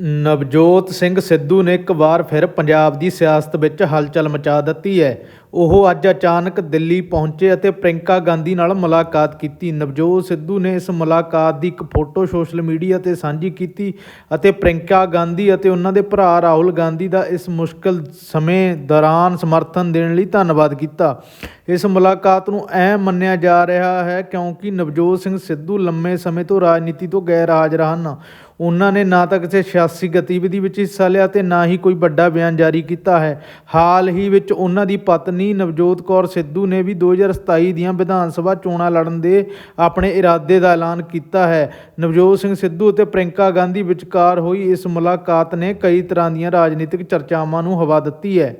ਨਵਜੋਤ ਸਿੰਘ ਸਿੱਧੂ ਨੇ ਇੱਕ ਵਾਰ ਫਿਰ ਪੰਜਾਬ ਦੀ ਸਿਆਸਤ ਵਿੱਚ ਹਲਚਲ ਮਚਾ ਦਿੱਤੀ ਹੈ। ਉਹ ਅੱਜ ਅਚਾਨਕ ਦਿੱਲੀ ਪਹੁੰਚੇ ਅਤੇ ਪ੍ਰਿੰਕਾ ਗਾਂਧੀ ਨਾਲ ਮੁਲਾਕਾਤ ਕੀਤੀ। ਨਵਜੋਤ ਸਿੱਧੂ ਨੇ ਇਸ ਮੁਲਾਕਾਤ ਦੀ ਇੱਕ ਫੋਟੋ ਸੋਸ਼ਲ ਮੀਡੀਆ ਤੇ ਸਾਂਝੀ ਕੀਤੀ ਅਤੇ ਪ੍ਰਿੰਕਾ ਗਾਂਧੀ ਅਤੇ ਉਹਨਾਂ ਦੇ ਭਰਾ ਰਾਹੁਲ ਗਾਂਧੀ ਦਾ ਇਸ ਮੁਸ਼ਕਲ ਸਮੇਂ ਦੌਰਾਨ ਸਮਰਥਨ ਦੇਣ ਲਈ ਧੰਨਵਾਦ ਕੀਤਾ। ਇਸ ਮੁਲਾਕਾਤ ਨੂੰ ਅਹਿਮ ਮੰਨਿਆ ਜਾ ਰਿਹਾ ਹੈ ਕਿਉਂਕਿ ਨਵਜੋਤ ਸਿੰਘ ਸਿੱਧੂ ਲੰਮੇ ਸਮੇਂ ਤੋਂ ਰਾਜਨੀਤੀ ਤੋਂ ਗੈਰ ਹਾਜ਼ਰ ਹਨ। ਉਹਨਾਂ ਨੇ ਨਾ ਤਾਂ ਕਿਸੇ ਸਿਆਸੀ ਗਤੀਵਿਧੀ ਵਿੱਚ ਹਿੱਸਾ ਲਿਆ ਤੇ ਨਾ ਹੀ ਕੋਈ ਵੱਡਾ ਬਿਆਨ ਜਾਰੀ ਕੀਤਾ ਹੈ। ਹਾਲ ਹੀ ਵਿੱਚ ਉਹਨਾਂ ਦੀ ਪਤਨੀ ਨਵਜੋਤ ਕੌਰ ਸਿੱਧੂ ਨੇ ਵੀ 2027 ਦੀਆਂ ਵਿਧਾਨ ਸਭਾ ਚੋਣਾਂ ਲੜਨ ਦੇ ਆਪਣੇ ਇਰਾਦੇ ਦਾ ਐਲਾਨ ਕੀਤਾ ਹੈ। ਨਵਜੋਤ ਸਿੰਘ ਸਿੱਧੂ ਅਤੇ ਪ੍ਰਿੰਕਾ ਗਾਂਧੀ ਵਿਚਕਾਰ ਹੋਈ ਇਸ ਮੁਲਾਕਾਤ ਨੇ ਕਈ ਤਰ੍ਹਾਂ ਦੀਆਂ ਰਾਜਨੀਤਿਕ ਚਰਚਾਵਾਂ ਨੂੰ ਹਵਾ ਦਿੱਤੀ ਹੈ।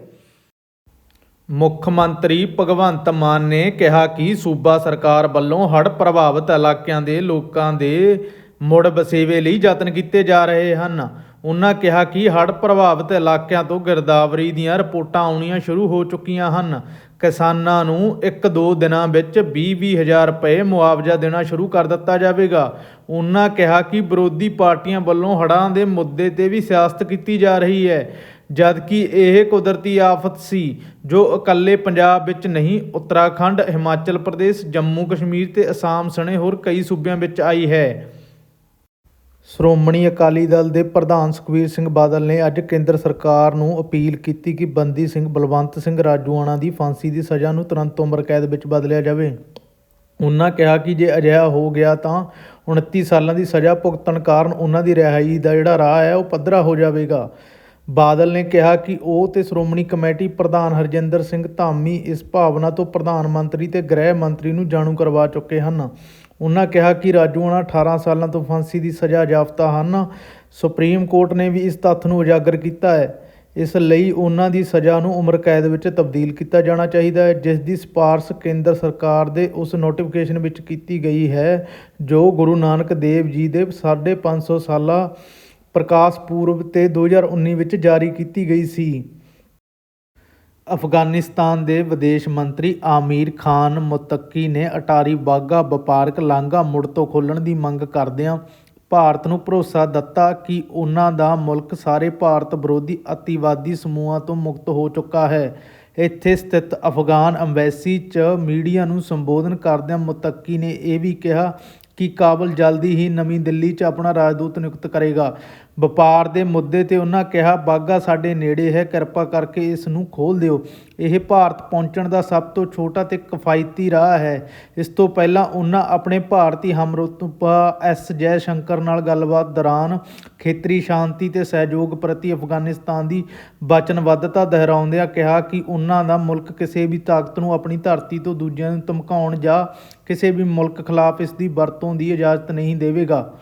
ਮੁੱਖ ਮੰਤਰੀ ਭਗਵੰਤ ਮਾਨ ਨੇ ਕਿਹਾ ਕਿ ਸੂਬਾ ਸਰਕਾਰ ਵੱਲੋਂ ਹੜ੍ਹ ਪ੍ਰਭਾਵਿਤ ਇਲਾਕਿਆਂ ਦੇ ਲੋਕਾਂ ਦੇ ਮੁੜ ਬਸੇਵੇ ਲਈ ਯਤਨ ਕੀਤੇ ਜਾ ਰਹੇ ਹਨ। ਉਹਨਾਂ ਕਿਹਾ ਕਿ ਹੜ੍ਹ ਪ੍ਰਭਾਵਿਤ ਇਲਾਕਿਆਂ ਤੋਂ ਗਿਰਦਾਵਰੀ ਦੀਆਂ ਰਿਪੋਰਟਾਂ ਆਉਣੀਆਂ ਸ਼ੁਰੂ ਹੋ ਚੁੱਕੀਆਂ ਹਨ। ਕਿਸਾਨਾਂ ਨੂੰ 1-2 ਦਿਨਾਂ ਵਿੱਚ 20-20 ਹਜ਼ਾਰ ਰੁਪਏ ਮੁਆਵਜ਼ਾ ਦੇਣਾ ਸ਼ੁਰੂ ਕਰ ਦਿੱਤਾ ਜਾਵੇਗਾ। ਉਹਨਾਂ ਕਿਹਾ ਕਿ ਵਿਰੋਧੀ ਪਾਰਟੀਆਂ ਵੱਲੋਂ ਹੜ੍ਹਾਂ ਦੇ ਮੁੱਦੇ ਤੇ ਵੀ ਸਿਆਸਤ ਕੀਤੀ ਜਾ ਰਹੀ ਹੈ, ਜਦਕਿ ਇਹ ਕੁਦਰਤੀ ਆਫਤ ਸੀ, ਜੋ ਇਕੱਲੇ ਪੰਜਾਬ ਵਿੱਚ ਨਹੀਂ, ਉੱਤਰਾਖੰਡ, ਹਿਮਾਚਲ ਪ੍ਰਦੇਸ਼ ਜੰਮੂ ਕਸ਼ਮੀਰ ਤੇ ਅਸਾਮ ਸਣੇ ਹੋਰ ਕਈ ਸੂਬਿਆਂ ਵਿੱਚ ਆਈ ਹੈ। ਸ਼੍ਰੋਮਣੀ ਅਕਾਲੀ ਦਲ ਦੇ ਪ੍ਰਧਾਨ ਸੁਖਬੀਰ ਸਿੰਘ ਬਾਦਲ ਨੇ ਅੱਜ ਕੇਂਦਰ ਸਰਕਾਰ ਨੂੰ ਅਪੀਲ ਕੀਤੀ ਕਿ ਬੰਦੀ ਸਿੰਘ ਬਲਵੰਤ ਸਿੰਘ ਰਾਜੂਆਣਾ ਦੀ ਫਾਂਸੀ ਦੀ ਸਜ਼ਾ ਨੂੰ ਤੁਰੰਤ ਉਮਰ ਕੈਦ ਵਿੱਚ ਬਦਲਿਆ ਜਾਵੇ। ਉਹਨਾਂ ਕਿਹਾ ਕਿ ਜੇ ਅਜਿਹਾ ਹੋ ਗਿਆ ਤਾਂ 29 ਸਾਲਾਂ ਦੀ ਸਜ਼ਾ ਭੁਗਤਣ ਕਾਰਨ ਉਹਨਾਂ ਦੀ ਰਿਹਾਈ ਦਾ ਜਿਹੜਾ ਰਾਹ ਹੈ ਉਹ ਪੱਧਰਾ ਹੋ ਜਾਵੇਗਾ। ਬਾਦਲ ਨੇ ਕਿਹਾ ਕਿ ਉਹ ਤੇ ਸ਼੍ਰੋਮਣੀ ਕਮੇਟੀ ਪ੍ਰਧਾਨ ਹਰਜਿੰਦਰ ਸਿੰਘ ਧਾਮੀ ਇਸ ਭਾਵਨਾ ਤੋਂ ਪ੍ਰਧਾਨ ਮੰਤਰੀ ਤੇ ਗ੍ਰਹਿ ਮੰਤਰੀ ਨੂੰ ਜਾਣੂ ਕਰਵਾ ਚੁੱਕੇ ਹਨ। ਉਹਨਾਂ ਕਿਹਾ ਕਿ ਰਾਜੂਆਣਾ 18 ਸਾਲਾਂ ਤੋਂ ਫਾਂਸੀ ਦੀ ਸਜ਼ਾ ਯਾਫਤਾ ਹਨ। ਸੁਪਰੀਮ ਕੋਰਟ ਨੇ ਵੀ ਇਸ ਤੱਥ ਨੂੰ ਉਜਾਗਰ ਕੀਤਾ ਹੈ। ਇਸ ਲਈ ਉਹਨਾਂ ਦੀ ਸਜ਼ਾ ਨੂੰ ਉਮਰ ਕੈਦ ਵਿੱਚ ਤਬਦੀਲ ਕੀਤਾ ਜਾਣਾ ਚਾਹੀਦਾ ਹੈ, ਜਿਸ ਦੀ ਸਿਫਾਰਸ਼ ਕੇਂਦਰ ਸਰਕਾਰ ਦੇ ਉਸ ਨੋਟੀਫਿਕੇਸ਼ਨ ਵਿੱਚ ਕੀਤੀ ਗਈ ਹੈ, ਜੋ ਗੁਰੂ ਨਾਨਕ ਦੇਵ ਜੀ ਦੇ 550 ਸਾਲਾ ਪ੍ਰਕਾਸ਼ ਪੂਰਬ ਤੇ 2019 ਵਿੱਚ ਜਾਰੀ ਕੀਤੀ ਗਈ ਸੀ। ਅਫਗਾਨਿਸਤਾਨ ਦੇ ਵਿਦੇਸ਼ ਮੰਤਰੀ ਆਮਿਰ ਖਾਨ ਮੁਤੱਕੀ ਨੇ ਅਟਾਰੀ ਵਾਹਗਾ ਵਪਾਰਕ ਲਾਂਘਾ ਮੁੜ ਤੋਂ ਖੋਲ੍ਹਣ ਦੀ ਮੰਗ ਕਰਦਿਆਂ ਭਾਰਤ ਨੂੰ ਭਰੋਸਾ ਦਿੱਤਾ ਕਿ ਉਹਨਾਂ ਦਾ ਮੁਲਕ ਸਾਰੇ ਭਾਰਤ ਵਿਰੋਧੀ ਅਤਿਵਾਦੀ ਸਮੂਹਾਂ ਤੋਂ ਮੁਕਤ ਹੋ ਚੁੱਕਾ ਹੈ। ਇੱਥੇ ਸਥਿਤ ਅਫਗਾਨ ਅੰਬੈਸੀ 'ਚ ਮੀਡੀਆ ਨੂੰ ਸੰਬੋਧਨ ਕਰਦਿਆਂ ਮੁਤੱਕੀ ਨੇ ਇਹ ਵੀ ਕਿਹਾ ਕਿ ਕਾਬਲ ਜਲਦੀ ਹੀ ਨਵੀਂ ਦਿੱਲੀ 'ਚ ਆਪਣਾ ਰਾਜਦੂਤ ਨਿਯੁਕਤ ਕਰੇਗਾ। ਵਪਾਰ ਦੇ ਮੁੱਦੇ ਤੇ ਉਹਨਾਂ ਕਿਹਾ ਬਾਗਾ ਸਾਡੇ ਨੇੜੇ ਹੈ, ਕਿਰਪਾ ਕਰਕੇ ਇਸ ਨੂੰ ਖੋਲ੍ਹ ਦਿਓ। ਇਹ ਭਾਰਤ ਪਹੁੰਚਣ ਦਾ ਸਭ ਤੋਂ ਛੋਟਾ ਤੇ ਕਿਫਾਇਤੀ ਰਾਹ ਹੈ। ਇਸ ਤੋਂ ਪਹਿਲਾਂ ਉਹਨਾਂ ਆਪਣੇ ਭਾਰਤੀ ਹਮਰੁਤਬਾ ਐਸ ਜੈ ਸ਼ੰਕਰ ਨਾਲ ਗੱਲਬਾਤ ਦੌਰਾਨ ਖੇਤਰੀ ਸ਼ਾਂਤੀ ਤੇ ਸਹਿਯੋਗ ਪ੍ਰਤੀ ਅਫਗਾਨਿਸਤਾਨ ਦੀ ਵਚਨਬੱਧਤਾ ਦੁਹਰਾਉਂਦਿਆਂ ਕਿਹਾ ਕਿ ਉਹਨਾਂ ਦਾ ਮੁਲਕ ਕਿਸੇ ਵੀ ਤਾਕਤ ਨੂੰ ਆਪਣੀ ਧਰਤੀ ਤੋਂ ਦੂਜਿਆਂ ਨੂੰ ਧਮਕਾਉਣ ਜਾਂ ਕਿਸੇ ਵੀ ਮੁਲਕ ਖਿਲਾਫ ਇਸ ਦੀ ਵਰਤੋਂ ਦੀ ਇਜਾਜ਼ਤ ਨਹੀਂ ਦੇਵੇਗਾ।